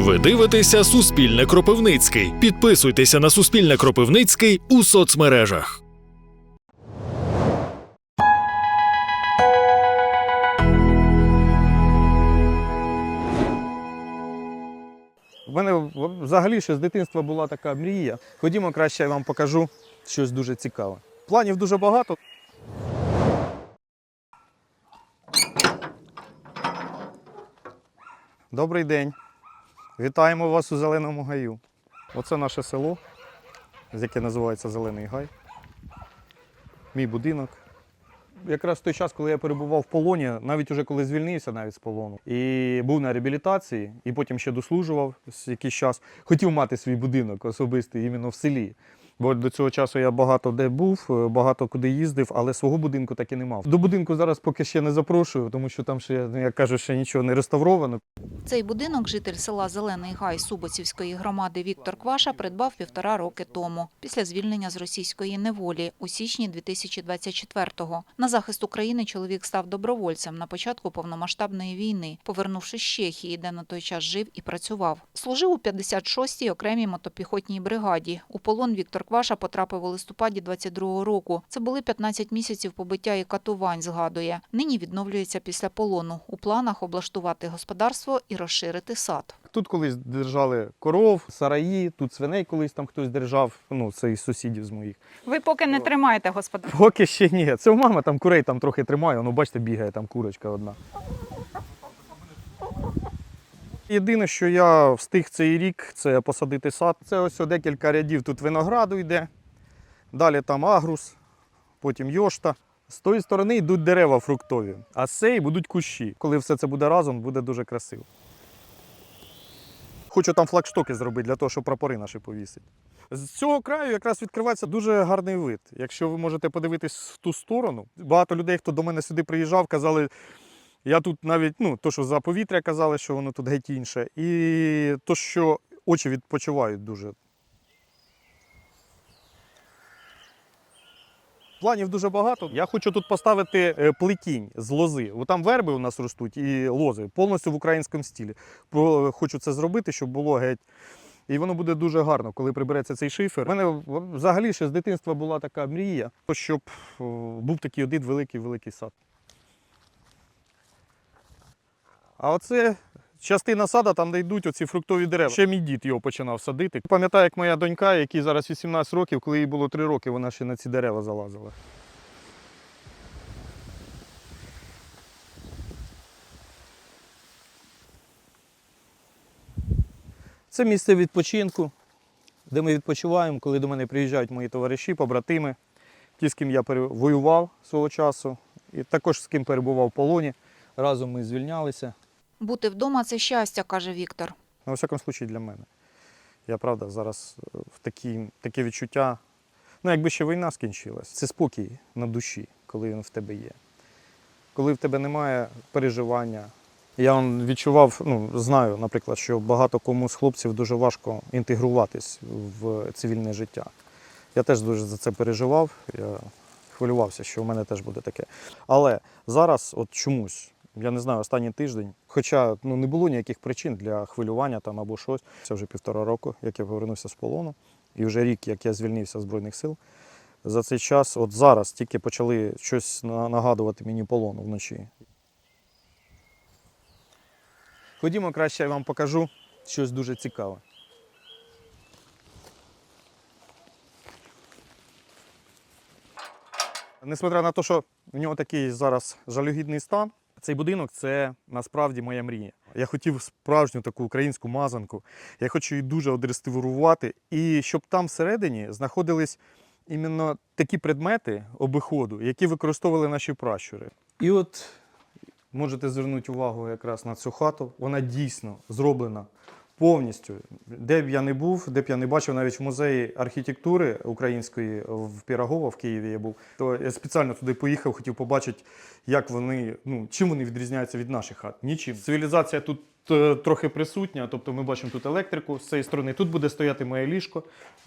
Ви дивитеся Суспільне Кропивницький. Підписуйтеся на Суспільне Кропивницький у соцмережах. У мене взагалі ще з дитинства була така мрія. Ходімо, краще я вам покажу щось дуже цікаве. Планів дуже багато. Добрий день. Вітаємо вас у Зеленому гаю. Оце наше село, яке називається Зелений Гай. Мій будинок. Якраз в той час, коли я перебував в полоні, навіть уже коли звільнився навіть з полону, і був на реабілітації, і потім ще дослужував якийсь час, хотів мати свій будинок особистий іменно в селі. Бо до цього часу я багато де був, е, багато куди їздив, але свого будинку так і не мав. До будинку зараз поки ще не запрошую, тому що там ще, ну, як кажу, ще нічого не реставровано. Цей будинок житель села Зелений Гай Субоцівської громади Віктор Кваша придбав півтора роки тому, після звільнення з російської неволі у січні 2024-го. На захист України чоловік став добровольцем на початку повномасштабної війни, повернувшись з Чехії, де на той час жив і працював. Служив у 56-й окремій мотопіхотній бригаді. У полон Віктор Кваша потрапив у листопаді 22-го року. Це були 15 місяців побиття і катувань, згадує. Нині відновлюється після полону. У планах облаштувати господарство і розширити сад. Тут колись держали коров, сараї, тут свиней колись там хтось держав, ну це із сусідів з моїх. Ви поки не тримаєте господарство. Поки ще ні. Це у мама там курей там трохи тримає, воно бачите, бігає там курочка одна. Єдине, що я встиг цей рік, це посадити сад. Це ось декілька рядів тут винограду йде. Далі там агрус, потім йошта. З тої сторони йдуть дерева фруктові, а з цієї будуть кущі. Коли все це буде разом, буде дуже красиво. Хочу там флагштоки зробити для того, щоб прапори наші повісити. З цього краю якраз відкривається дуже гарний вид. Якщо ви можете подивитись в ту сторону, багато людей, хто до мене сюди приїжджав, казали, я тут навіть, ну, то, що за повітря казали, що воно тут геть інше, і то, що очі відпочивають дуже. Планів дуже багато. Я хочу тут поставити е, плетінь з лози. Бо там верби у нас ростуть і лози повністю в українському стилі. Про- Хочу це зробити, щоб було геть. І воно буде дуже гарно, коли прибереться цей шифер. У мене взагалі ще з дитинства була така мрія, щоб був такий один великий великий сад. А оце частина сада, там, де йдуть оці фруктові дерева. Ще мій дід його починав садити. Пам'ятаю, як моя донька, якій зараз 18 років, коли їй було 3 роки, вона ще на ці дерева залазила. Це місце відпочинку, де ми відпочиваємо, коли до мене приїжджають мої товариші, побратими, ті, з ким я воював свого часу, і також з ким перебував в полоні. Разом ми звільнялися. Бути вдома це щастя, каже Віктор. Ну, у всякому случаї для мене. Я правда зараз е, в такі, таке відчуття. Ну, якби ще війна скінчилась, це спокій на душі, коли він в тебе є. Коли в тебе немає переживання. Я он, відчував, ну, знаю, наприклад, що багато кому з хлопців дуже важко інтегруватись в цивільне життя. Я теж дуже за це переживав. Я хвилювався, що в мене теж буде таке. Але зараз, от чомусь, я не знаю, останній тиждень, хоча ну, не було ніяких причин для хвилювання там або щось. Це вже півтора року, як я повернувся з полону, і вже рік, як я звільнився з Збройних сил. За цей час, от зараз, тільки почали щось нагадувати мені полону вночі. Ходімо, краще я вам покажу щось дуже цікаве. Несмотря на те, що в нього такий зараз жалюгідний стан, цей будинок це насправді моя мрія. Я хотів справжню таку українську мазанку. Я хочу її дуже одреставрувати. І щоб там всередині знаходились іменно такі предмети обиходу, які використовували наші пращури. І от можете звернути увагу якраз на цю хату. Вона дійсно зроблена повністю. Де б я не був, де б я не бачив, навіть в музеї архітектури української в Пірогово в Києві я був, то я спеціально туди поїхав, хотів побачити, як вони, ну чим вони відрізняються від наших хат. Нічим. Цивілізація тут трохи присутня. Тобто ми бачимо тут електрику з цієї сторони. Тут буде стояти моє ліжко.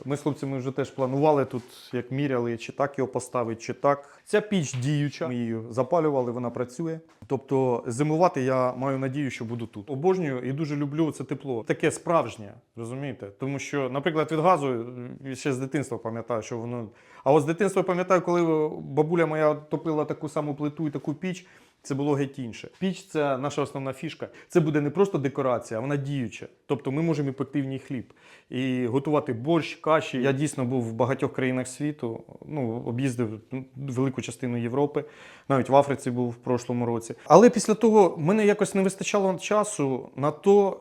Ми з хлопцями вже теж планували тут, як міряли, чи так його поставити, чи так. Ця піч діюча. Ми її запалювали, вона працює. Тобто зимувати я маю надію, що буду тут. Обожнюю і дуже люблю це тепло. Таке справжнє, розумієте? Тому що, наприклад, від газу е, ще з дитинства пам'ятаю, що воно. А от з дитинства пам'ятаю, коли бабуля моя топила таку саму плиту і таку піч. Це було геть інше. Піч це наша основна фішка. Це буде не просто декорація, а вона діюча. Тобто ми можемо і пекти в ній хліб і готувати борщ, каші. Я дійсно був в багатьох країнах світу. Ну, об'їздив ну, велику частину Європи, навіть в Африці був в прошлому році. Але після того мене якось не вистачало часу на то,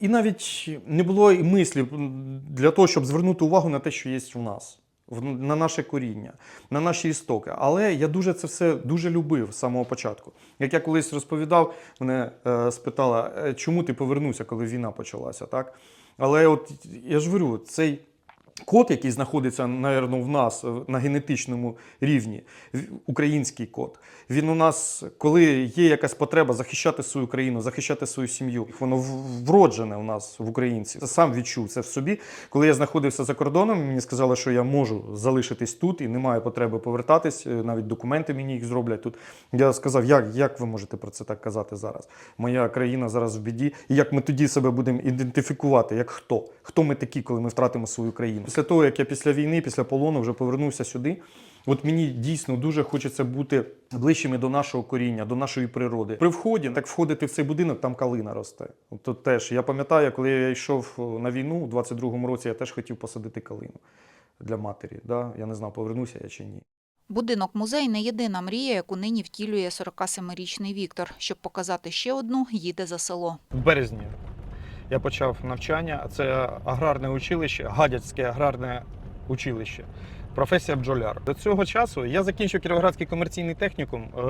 і навіть не було і мислі для того, щоб звернути увагу на те, що є в нас на наше коріння, на наші істоки. Але я дуже це все дуже любив з самого початку. Як я колись розповідав, мене е, спитала, «Е, чому ти повернувся, коли війна почалася, так? Але от я ж говорю, цей код, який знаходиться, напевно, в нас на генетичному рівні, в- український код, він у нас, коли є якась потреба захищати свою країну, захищати свою сім'ю, воно вроджене у нас в українці. Сам відчув це в собі. Коли я знаходився за кордоном, мені сказали, що я можу залишитись тут і немає потреби повертатись. е, Навіть документи мені їх зроблять тут. Я сказав, як, як ви можете про це так казати зараз? Моя країна зараз в біді. І як ми тоді себе будемо ідентифікувати, як хто? Хто ми такі, коли ми втратимо свою країну? Після того, як я після війни, після полону вже повернувся сюди. От мені дійсно дуже хочеться бути ближчими до нашого коріння, до нашої природи. При вході, так входити в цей будинок, там калина росте. От теж я пам'ятаю, коли я йшов на війну у 22-му році, я теж хотів посадити калину для матері. Да? Я не знав, повернуся я чи ні. Будинок музей не єдина мрія, яку нині втілює 47-річний Віктор. Щоб показати ще одну, їде за село. В березні я почав навчання. Це аграрне училище, Гадяцьке аграрне училище. Професія бджоляр. До цього часу я закінчив Кіровоградський комерційний технікум е,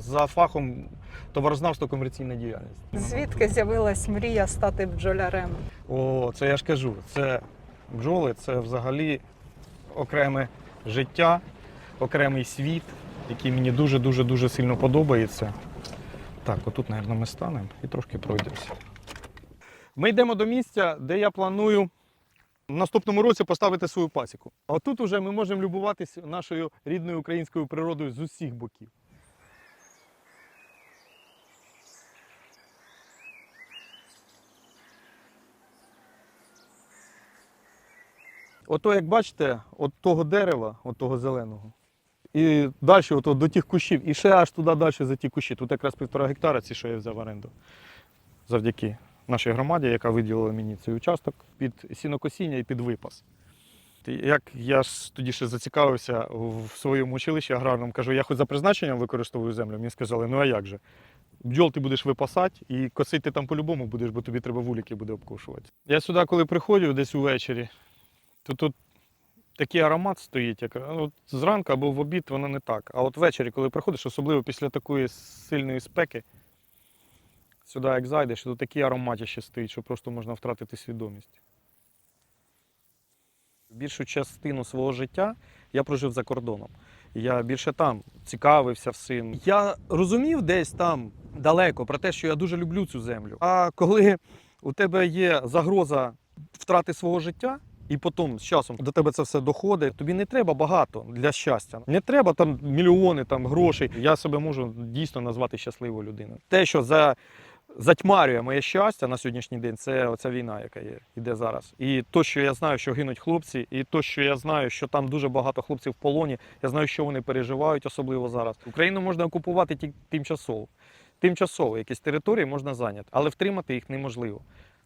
за фахом товарознавство комерційна діяльність. Звідки з'явилась мрія стати бджолярем? О, це я ж кажу. Це бджоли, це взагалі окреме життя, окремий світ, який мені дуже дуже дуже сильно подобається. Так, отут, мабуть, ми станемо і трошки пройдемося. Ми йдемо до місця, де я планую в наступному році поставити свою пасіку. А тут уже ми можемо любуватися нашою рідною українською природою з усіх боків. Ото, як бачите, от того дерева, от того зеленого, і далі от, до тих кущів, і ще аж туди далі за ті кущі. Тут якраз півтора гектара ці, що я взяв в оренду. Завдяки нашій громаді, яка виділила мені цей участок під сінокосіння і під випас. Як я ж тоді ще зацікавився в своєму училищі аграрному, кажу, я хоч за призначенням використовую землю. Мені сказали, ну а як же? Бджол ти будеш випасати і косити там по-любому будеш, бо тобі треба вулики буде обкушувати. Я сюди, коли приходжу десь увечері, то тут такий аромат стоїть, як ну, от зранку або в обід воно не так. А от ввечері, коли приходиш, особливо після такої сильної спеки, сюди як зайдеш, то такий аромат ще стоїть, що просто можна втратити свідомість. Більшу частину свого життя я прожив за кордоном. Я більше там цікавився всім. Я розумів десь там далеко про те, що я дуже люблю цю землю. А коли у тебе є загроза втрати свого життя, і потім з часом до тебе це все доходить. Тобі не треба багато для щастя. Не треба там мільйони там грошей. Я себе можу дійсно назвати щасливою людиною. Те, що за затьмарює моє щастя на сьогоднішній день, це оця війна, яка є, йде зараз. І то, що я знаю, що гинуть хлопці, і то, що я знаю, що там дуже багато хлопців в полоні, я знаю, що вони переживають, особливо зараз. Україну можна окупувати тільки тимчасово. Тимчасово якісь території можна зайняти, але втримати їх неможливо.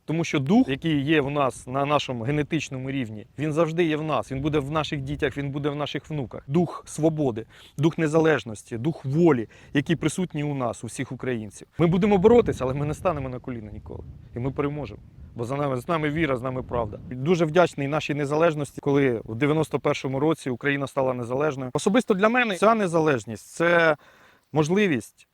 Тому що дух, який є в нас на нашому генетичному рівні, він завжди є в нас. Він буде в наших дітях, він буде в наших внуках. Дух свободи, дух незалежності, дух волі, який присутній у нас, у всіх українців. Ми будемо боротися, але ми не станемо на коліна ніколи. І ми переможемо. Бо за нами з нами віра, з нами правда. Дуже вдячний нашій незалежності, коли в 91-му році Україна стала незалежною. Особисто для мене ця незалежність це можливість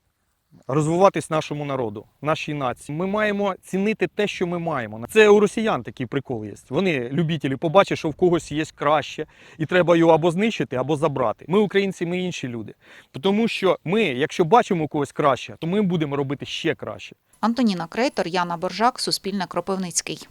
розвиватись нашому народу, нашій нації. Ми маємо цінити те, що ми маємо. Це у росіян такий прикол є. Вони любителі побачать, що в когось є краще, і треба його або знищити, або забрати. Ми, українці, ми інші люди. Тому що ми, якщо бачимо когось краще, то ми будемо робити ще краще. Антоніна Крейтор, Яна Боржак, Суспільне Кропивницький.